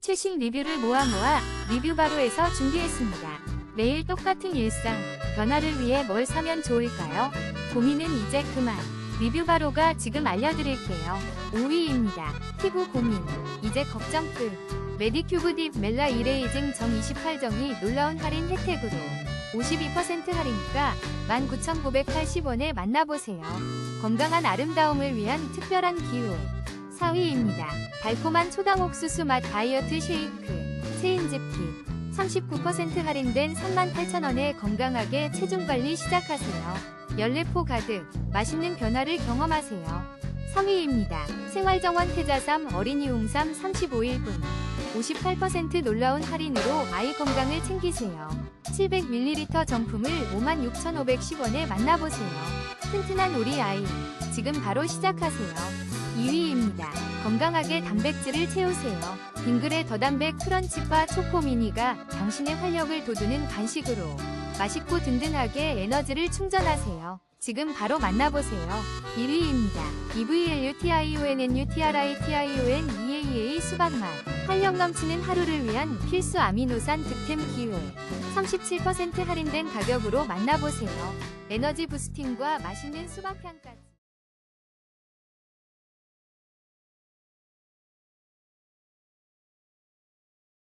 최신 리뷰를 모아 모아 리뷰 바로에서 준비했습니다. 매일 똑같은 일상, 변화를 위해 뭘 사면 좋을까요? 고민은 이제 그만. 리뷰 바로가 지금 알려드릴게요. 5위입니다. 피부 고민. 이제 걱정 끝. 메디큐브 딥 멜라 이레이징 정 28정이 놀라운 할인 혜택으로 52% 할인가 19,980원에 만나보세요. 건강한 아름다움을 위한 특별한 기회. 4위입니다. 달콤한 초당 옥수수 맛 다이어트 쉐이크. 체인지피. 39% 할인된 38,000원에 건강하게 체중관리 시작하세요. 연례포 가득 맛있는 변화를 경험하세요. 3위입니다. 생활정원 태자삼 어린이 홍삼 35일분 58% 놀라운 할인으로 아이 건강을 챙기세요. 700ml 정품을 56,510원에 만나보세요. 튼튼한 우리 아이 지금 바로 시작하세요. 2위입니다. 건강하게 단백질을 채우세요. 빙글의 더단백 크런치바 초코미니가 당신의 활력을 돋우는 간식으로 맛있고 든든하게 에너지를 충전하세요. 지금 바로 만나보세요. 1위입니다. EVLUTIONNUTRITION EAEA 수박맛 활력 넘치는 하루를 위한 필수 아미노산 득템 기회 37% 할인된 가격으로 만나보세요. 에너지 부스팅과 맛있는 수박향까지